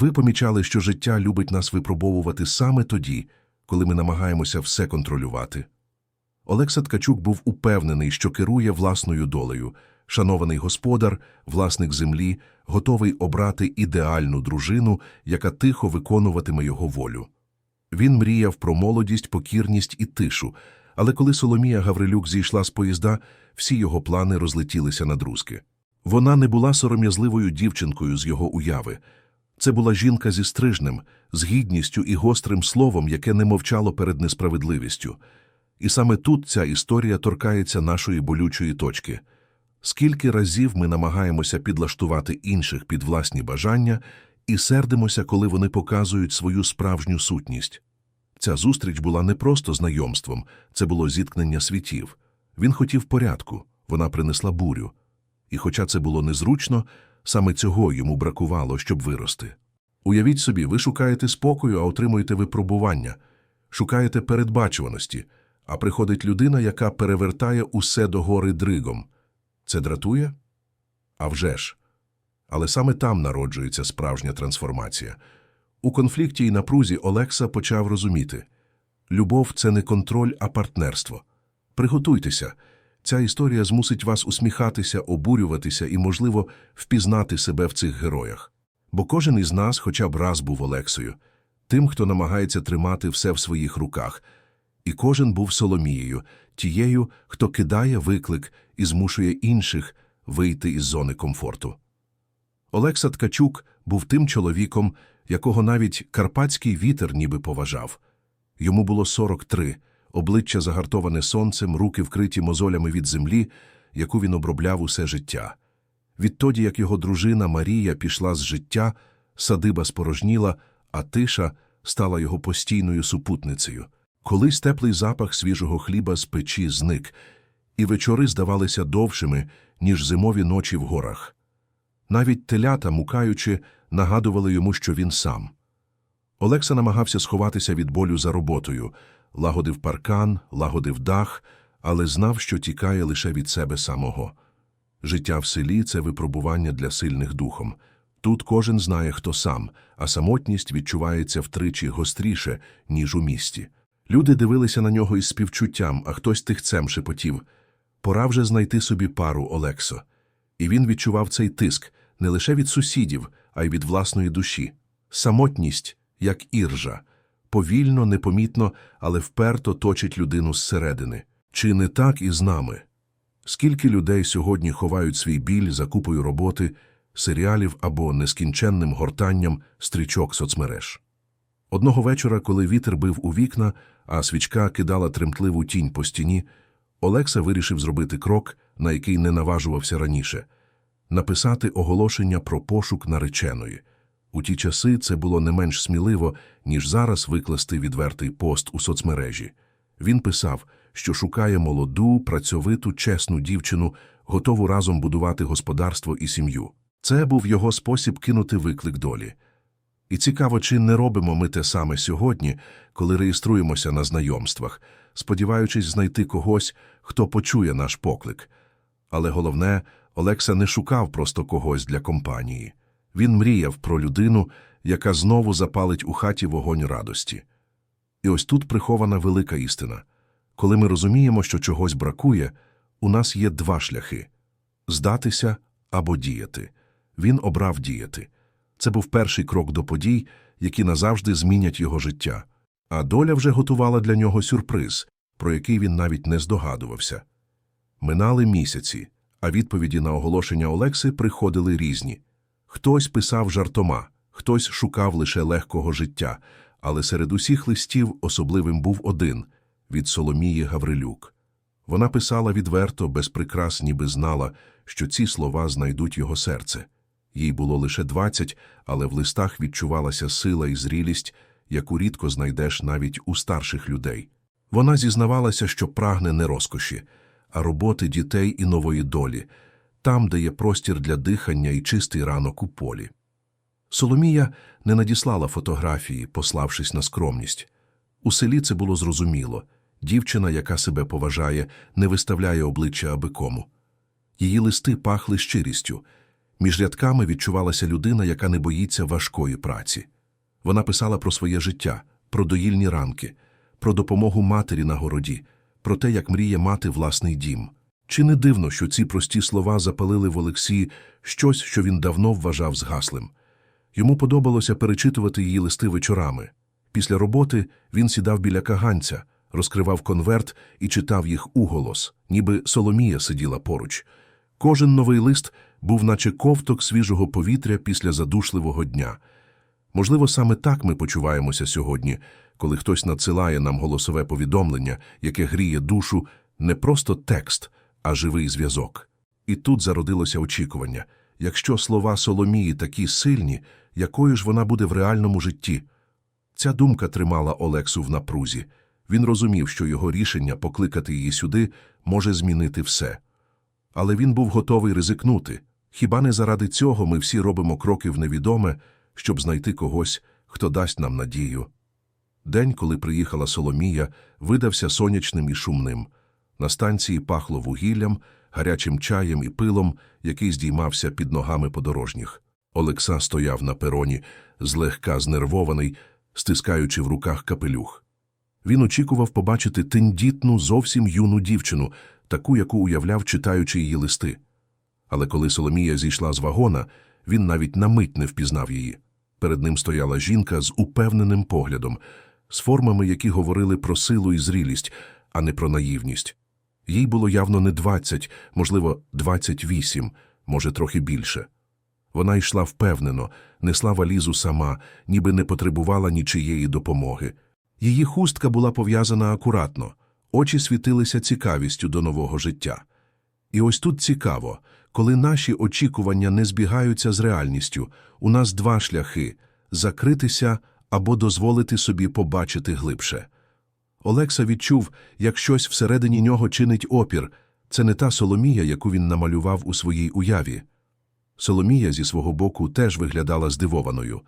Ви помічали, що життя любить нас випробовувати саме тоді, коли ми намагаємося все контролювати. Олекса Ткачук був упевнений, що керує власною долею, шанований господар, власник землі, готовий обрати ідеальну дружину, яка тихо виконуватиме його волю. Він мріяв про молодість, покірність і тишу, але коли Соломія Гаврилюк зійшла з поїзда, всі його плани розлетілися на друзки. Вона не була сором'язливою дівчинкою з його уяви. Це була жінка зі стрижнем, з гідністю і гострим словом, яке не мовчало перед несправедливістю. І саме тут ця історія торкається нашої болючої точки. Скільки разів ми намагаємося підлаштувати інших під власні бажання і сердимося, коли вони показують свою справжню сутність. Ця зустріч була не просто знайомством, це було зіткнення світів. Він хотів порядку, вона принесла бурю. І хоча це було незручно, саме цього йому бракувало, щоб вирости. Уявіть собі, ви шукаєте спокою, а отримуєте випробування, шукаєте передбачуваності, а приходить людина, яка перевертає усе догори дригом. Це дратує? А вже ж. Але саме там народжується справжня трансформація. У конфлікті і напрузі Олекса почав розуміти – любов – це не контроль, а партнерство. Приготуйтеся. Ця історія змусить вас усміхатися, обурюватися і, можливо, впізнати себе в цих героях. Бо кожен із нас хоча б раз був Олексою, тим, хто намагається тримати все в своїх руках. І кожен був Соломією, тією, хто кидає виклик і змушує інших вийти із зони комфорту. Олекса Ткачук був тим чоловіком, якого навіть карпатський вітер ніби поважав. Йому було 43, обличчя загартоване сонцем, руки вкриті мозолями від землі, яку він обробляв усе життя. Відтоді, як його дружина Марія пішла з життя, садиба спорожніла, а тиша стала його постійною супутницею. Колись теплий запах свіжого хліба з печі зник, і вечори здавалися довшими, ніж зимові ночі в горах. Навіть телята, мукаючи, нагадували йому, що він сам. Олекса намагався сховатися від болю за роботою, лагодив паркан, лагодив дах, але знав, що тікає лише від себе самого. Життя в селі це випробування для сильних духом. Тут кожен знає, хто сам, а самотність відчувається втричі гостріше, ніж у місті. Люди дивилися на нього із співчуттям, а хтось тихцем шепотів. Пора вже знайти собі пару, Олексо. І він відчував цей тиск не лише від сусідів, а й від власної душі. Самотність, як іржа, повільно, непомітно, але вперто точить людину зсередини. Чи не так і з нами? Скільки людей сьогодні ховають свій біль за купою роботи, серіалів або нескінченним гортанням стрічок соцмереж? Одного вечора, коли вітер бив у вікна, а свічка кидала тремтливу тінь по стіні, Олекса вирішив зробити крок, на який не наважувався раніше написати оголошення про пошук нареченої. У ті часи це було не менш сміливо, ніж зараз викласти відвертий пост у соцмережі. Він писав, що шукає молоду, працьовиту, чесну дівчину, готову разом будувати господарство і сім'ю. Це був його спосіб кинути виклик долі. І цікаво, чи не робимо ми те саме сьогодні, коли реєструємося на знайомствах, сподіваючись знайти когось, хто почує наш поклик. Але головне, Олекса не шукав просто когось для компанії. Він мріяв про людину, яка знову запалить у хаті вогонь радості. І ось тут прихована велика істина. Коли ми розуміємо, що чогось бракує, у нас є два шляхи – здатися або діяти. Він обрав діяти. Це був перший крок до подій, які назавжди змінять його життя. А доля вже готувала для нього сюрприз, про який він навіть не здогадувався. Минали місяці, а відповіді на оголошення Олекси приходили різні. Хтось писав жартома, хтось шукав лише легкого життя, але серед усіх листів особливим був один – від Соломії Гаврилюк. Вона писала відверто, без прикрас, ніби знала, що ці слова знайдуть його серце. Їй було лише двадцять, але в листах відчувалася сила і зрілість, яку рідко знайдеш навіть у старших людей. Вона зізнавалася, що прагне не розкоші, а роботи дітей і нової долі, там, де є простір для дихання і чистий ранок у полі. Соломія не надіслала фотографії, пославшись на скромність. У селі це було зрозуміло. Дівчина, яка себе поважає, не виставляє обличчя аби кому. Її листи пахли щирістю. Між рядками відчувалася людина, яка не боїться важкої праці. Вона писала про своє життя, про доїльні ранки, про допомогу матері на городі, про те, як мріє мати власний дім. Чи не дивно, що ці прості слова запалили в Олексії щось, що він давно вважав згаслим? Йому подобалося перечитувати її листи вечорами. Після роботи він сідав біля каганця, розкривав конверт і читав їх уголос, ніби Соломія сиділа поруч. Кожен новий лист був наче ковток свіжого повітря після задушливого дня. Можливо, саме так ми почуваємося сьогодні, коли хтось надсилає нам голосове повідомлення, яке гріє душу не просто текст, а живий зв'язок. І тут зародилося очікування. Якщо слова Соломії такі сильні, якою ж вона буде в реальному житті? Ця думка тримала Олексу в напрузі. Він розумів, що його рішення покликати її сюди може змінити все. Але він був готовий ризикнути. Хіба не заради цього ми всі робимо кроки в невідоме, щоб знайти когось, хто дасть нам надію? День, коли приїхала Соломія, видався сонячним і шумним. На станції пахло вугіллям, гарячим чаєм і пилом, який здіймався під ногами подорожніх. Олекса стояв на пероні, злегка знервований, стискаючи в руках капелюх. Він очікував побачити тендітну, зовсім юну дівчину, таку, яку уявляв, читаючи її листи. Але коли Соломія зійшла з вагона, він навіть на мить не впізнав її. Перед ним стояла жінка з упевненим поглядом, з формами, які говорили про силу і зрілість, а не про наївність. Їй було явно не двадцять, можливо, двадцять вісім, може, трохи більше. Вона йшла впевнено, несла валізу сама, ніби не потребувала нічиєї допомоги. Її хустка була пов'язана акуратно, очі світилися цікавістю до нового життя. І ось тут цікаво, коли наші очікування не збігаються з реальністю, у нас два шляхи – закритися або дозволити собі побачити глибше. Олекса відчув, як щось всередині нього чинить опір. Це не та Соломія, яку він намалював у своїй уяві. Соломія зі свого боку теж виглядала здивованою.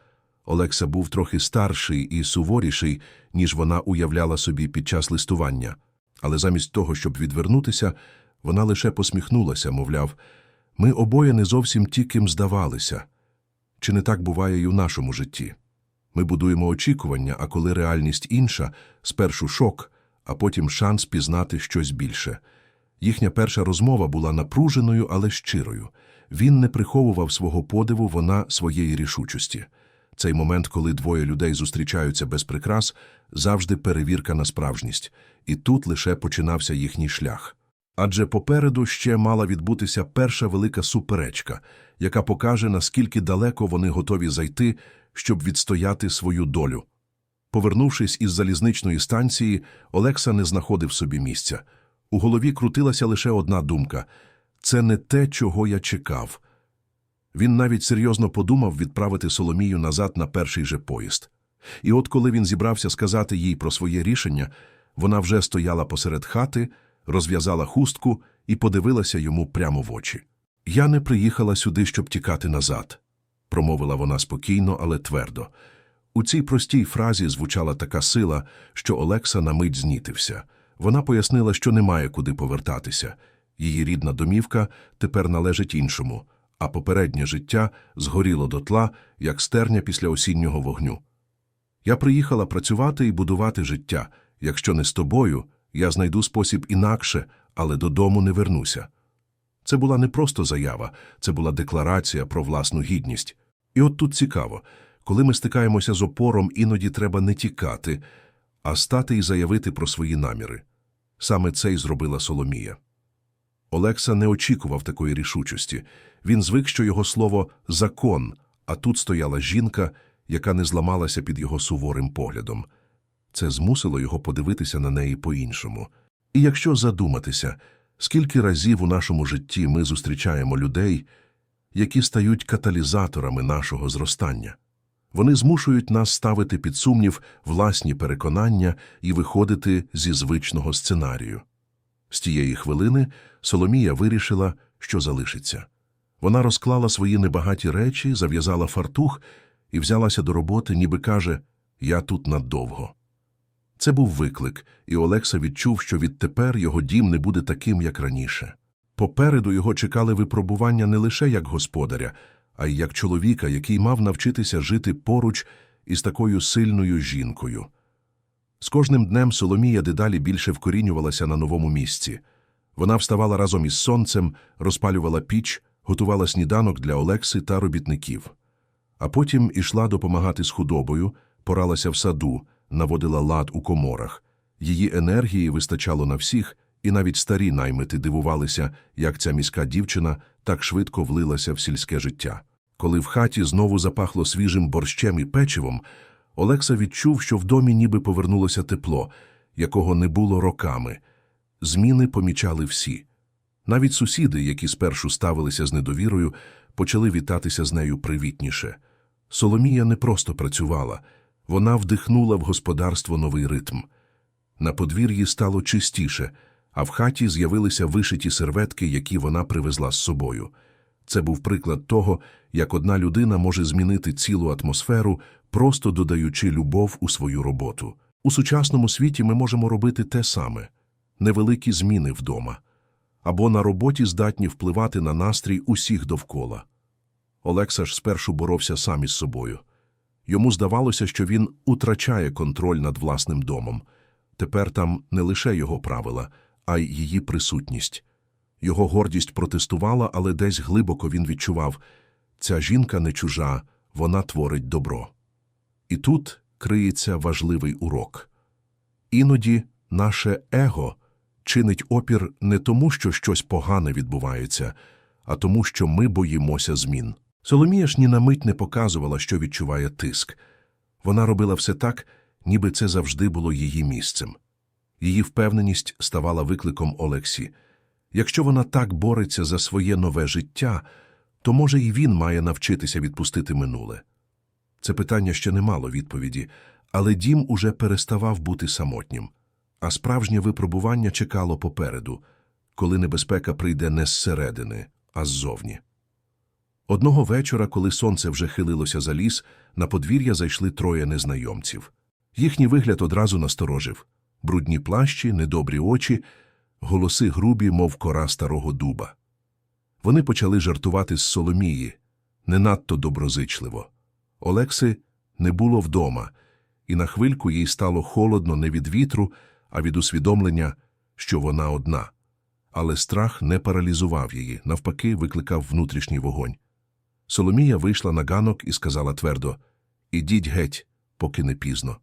Олекса був трохи старший і суворіший, ніж вона уявляла собі під час листування. Але замість того, щоб відвернутися, вона лише посміхнулася, мовляв, ми обоє не зовсім ті, ким здавалися. Чи не так буває й у нашому житті? Ми будуємо очікування, а коли реальність інша, спершу шок, а потім шанс пізнати щось більше. Їхня перша розмова була напруженою, але щирою. Він не приховував свого подиву, вона своєї рішучості. Цей момент, коли двоє людей зустрічаються без прикрас, завжди перевірка на справжність. І тут лише починався їхній шлях. Адже попереду ще мала відбутися перша велика суперечка, яка покаже, наскільки далеко вони готові зайти, щоб відстояти свою долю. Повернувшись із залізничної станції, Олекса не знаходив собі місця. У голові крутилася лише одна думка – це не те, чого я чекав. Він навіть серйозно подумав відправити Соломію назад на перший же поїзд. І от коли він зібрався сказати їй про своє рішення, вона вже стояла посеред хати, розв'язала хустку і подивилася йому прямо в очі. «Я не приїхала сюди, щоб тікати назад», – промовила вона спокійно, але твердо. У цій простій фразі звучала така сила, що Олекса на мить знітився. Вона пояснила, що немає куди повертатися. Її рідна домівка тепер належить іншому, а попереднє життя згоріло дотла, як стерня після осіннього вогню. Я приїхала працювати і будувати життя. Якщо не з тобою, я знайду спосіб інакше, але додому не вернуся. Це була не просто заява, це була декларація про власну гідність. І от тут цікаво, коли ми стикаємося з опором, іноді треба не тікати, а стати і заявити про свої наміри. Саме це й зробила Соломія. Олекса не очікував такої рішучості. Він звик, що його слово закон, а тут стояла жінка, яка не зламалася під його суворим поглядом. Це змусило його подивитися на неї по-іншому. І якщо задуматися, скільки разів у нашому житті ми зустрічаємо людей, які стають каталізаторами нашого зростання. Вони змушують нас ставити під сумнів власні переконання і виходити зі звичного сценарію. З тієї хвилини Соломія вирішила, що залишиться. Вона розклала свої небагаті речі, зав'язала фартух і взялася до роботи, ніби каже «Я тут надовго». Це був виклик, і Олекса відчув, що відтепер його дім не буде таким, як раніше. Попереду його чекали випробування не лише як господаря, а й як чоловіка, який мав навчитися жити поруч із такою сильною жінкою. З кожним днем Соломія дедалі більше вкорінювалася на новому місці. Вона вставала разом із сонцем, розпалювала піч, готувала сніданок для Олекси та робітників. А потім ішла допомагати з худобою, поралася в саду, наводила лад у коморах. Її енергії вистачало на всіх, і навіть старі наймити дивувалися, як ця міська дівчина так швидко влилася в сільське життя. Коли в хаті знову запахло свіжим борщем і печивом, Олекса відчув, що в домі ніби повернулося тепло, якого не було роками. Зміни помічали всі. Навіть сусіди, які спершу ставилися з недовірою, почали вітатися з нею привітніше. Соломія не просто працювала, вона вдихнула в господарство новий ритм. На подвір'ї стало чистіше, а в хаті з'явилися вишиті серветки, які вона привезла з собою. Це був приклад того, як одна людина може змінити цілу атмосферу, просто додаючи любов у свою роботу. У сучасному світі ми можемо робити те саме невеликі зміни вдома, або на роботі здатні впливати на настрій усіх довкола. Олекса ж спершу боровся сам із собою. Йому здавалося, що він утрачає контроль над власним домом. Тепер там не лише його правила, а й її присутність. Його гордість протестувала, але десь глибоко він відчував ця жінка не чужа, вона творить добро. І тут криється важливий урок. Іноді наше его чинить опір не тому, що щось погане відбувається, а тому, що ми боїмося змін. Соломія ж ні на мить не показувала, що відчуває тиск. Вона робила все так, ніби це завжди було її місцем. Її впевненість ставала викликом Олексі. Якщо вона так бореться за своє нове життя, то, може, і він має навчитися відпустити минуле. Це питання ще не мало відповіді, але дім уже переставав бути самотнім, а справжнє випробування чекало попереду, коли небезпека прийде не зсередини, а ззовні. Одного вечора, коли сонце вже хилилося за ліс, на подвір'я зайшли троє незнайомців. Їхній вигляд одразу насторожив брудні плащі, недобрі очі, голоси грубі, мов кора старого дуба. Вони почали жартувати з Соломії, не надто доброзичливо. Олекси не було вдома, і на хвильку їй стало холодно не від вітру, а від усвідомлення, що вона одна. Але страх не паралізував її, навпаки, викликав внутрішній вогонь. Соломія вийшла на ганок і сказала твердо Ідіть геть, поки не пізно.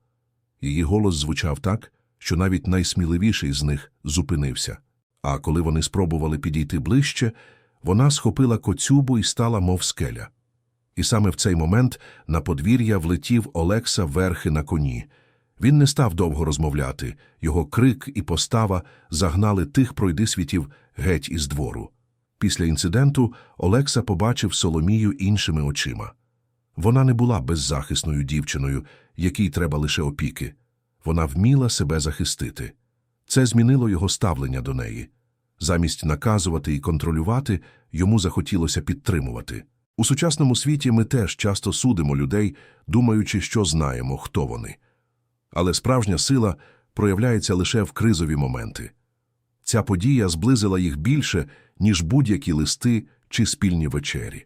Її голос звучав так, що навіть найсміливіший з них зупинився. А коли вони спробували підійти ближче, вона схопила коцюбу і стала, мов скеля. І саме в цей момент на подвір'я влетів Олекса верхи на коні. Він не став довго розмовляти, його крик і постава загнали тих пройдисвітів геть із двору. Після інциденту Олекса побачив Соломію іншими очима. Вона не була беззахисною дівчиною, якій треба лише опіки. Вона вміла себе захистити. Це змінило його ставлення до неї. Замість наказувати і контролювати, йому захотілося підтримувати. У сучасному світі ми теж часто судимо людей, думаючи, що знаємо, хто вони. Але справжня сила проявляється лише в кризові моменти. Ця подія зблизила їх більше, ніж будь-які листи чи спільні вечері.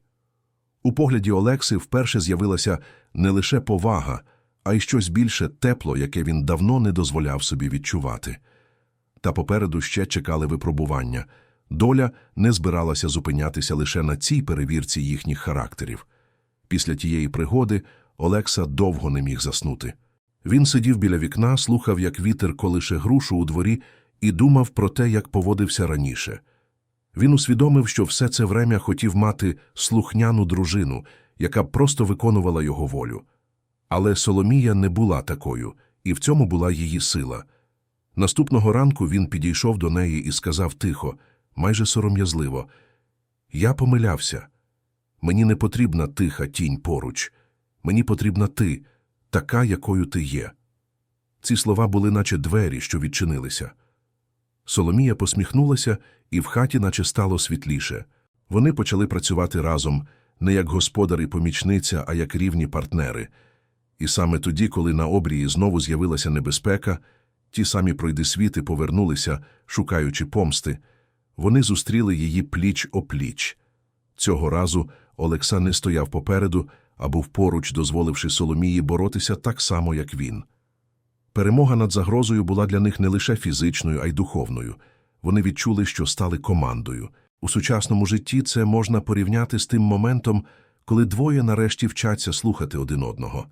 У погляді Олекси вперше з'явилася не лише повага, а й щось більше тепло, яке він давно не дозволяв собі відчувати. Та попереду ще чекали випробування. Доля не збиралася зупинятися лише на цій перевірці їхніх характерів. Після тієї пригоди Олекса довго не міг заснути. Він сидів біля вікна, слухав, як вітер колише грушу у дворі, і думав про те, як поводився раніше. Він усвідомив, що все це врем'я хотів мати слухняну дружину, яка просто виконувала його волю. Але Соломія не була такою, і в цьому була її сила. Наступного ранку він підійшов до неї і сказав тихо, майже сором'язливо: Я помилявся. Мені не потрібна тиха тінь поруч. Мені потрібна ти, така, якою ти є. Ці слова були, наче двері, що відчинилися. Соломія посміхнулася, і в хаті наче стало світліше. Вони почали працювати разом, не як господар і помічниця, а як рівні партнери. І саме тоді, коли на обрії знову з'явилася небезпека, ті самі пройдисвіти повернулися, шукаючи помсти. Вони зустріли її пліч опліч. Цього разу Олекса не стояв попереду, а був поруч, дозволивши Соломії боротися так само, як він. Перемога над загрозою була для них не лише фізичною, а й духовною. Вони відчули, що стали командою. У сучасному житті це можна порівняти з тим моментом, коли двоє нарешті вчаться слухати один одного,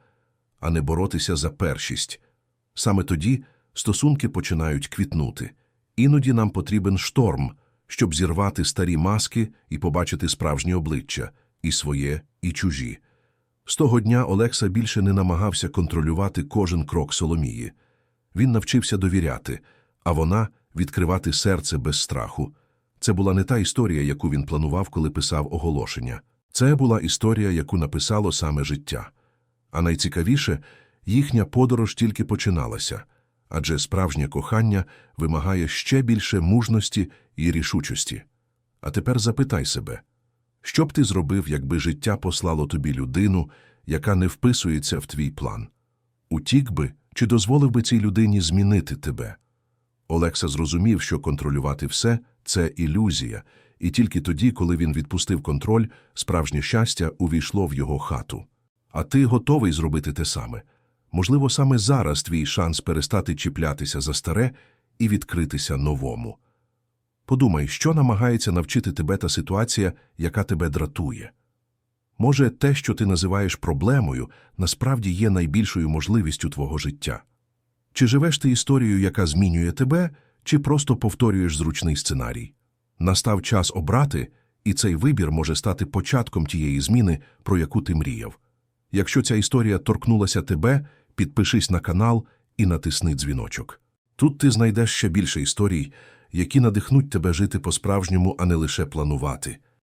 а не боротися за першість. Саме тоді стосунки починають квітнути. Іноді нам потрібен шторм, щоб зірвати старі маски і побачити справжні обличчя – і своє, і чужі. З того дня Олекса більше не намагався контролювати кожен крок Соломії. Він навчився довіряти, а вона – відкривати серце без страху. Це була не та історія, яку він планував, коли писав оголошення. Це була історія, яку написало саме життя. А найцікавіше – їхня подорож тільки починалася, адже справжнє кохання вимагає ще більше мужності і рішучості. А тепер запитай себе, що б ти зробив, якби життя послало тобі людину, яка не вписується в твій план? Утік би чи дозволив би цій людині змінити тебе? Олекса зрозумів, що контролювати все – це ілюзія, і тільки тоді, коли він відпустив контроль, справжнє щастя увійшло в його хату. А ти готовий зробити те саме? Можливо, саме зараз твій шанс перестати чіплятися за старе і відкритися новому. Подумай, що намагається навчити тебе та ситуація, яка тебе дратує. Може, те, що ти називаєш проблемою, насправді є найбільшою можливістю твого життя. Чи живеш ти історією, яка змінює тебе, чи просто повторюєш зручний сценарій? Настав час обрати, і цей вибір може стати початком тієї зміни, про яку ти мріяв. Якщо ця історія торкнулася тебе, підпишись на канал і натисни дзвіночок. Тут ти знайдеш ще більше історій, які надихнуть тебе жити по-справжньому, а не лише планувати.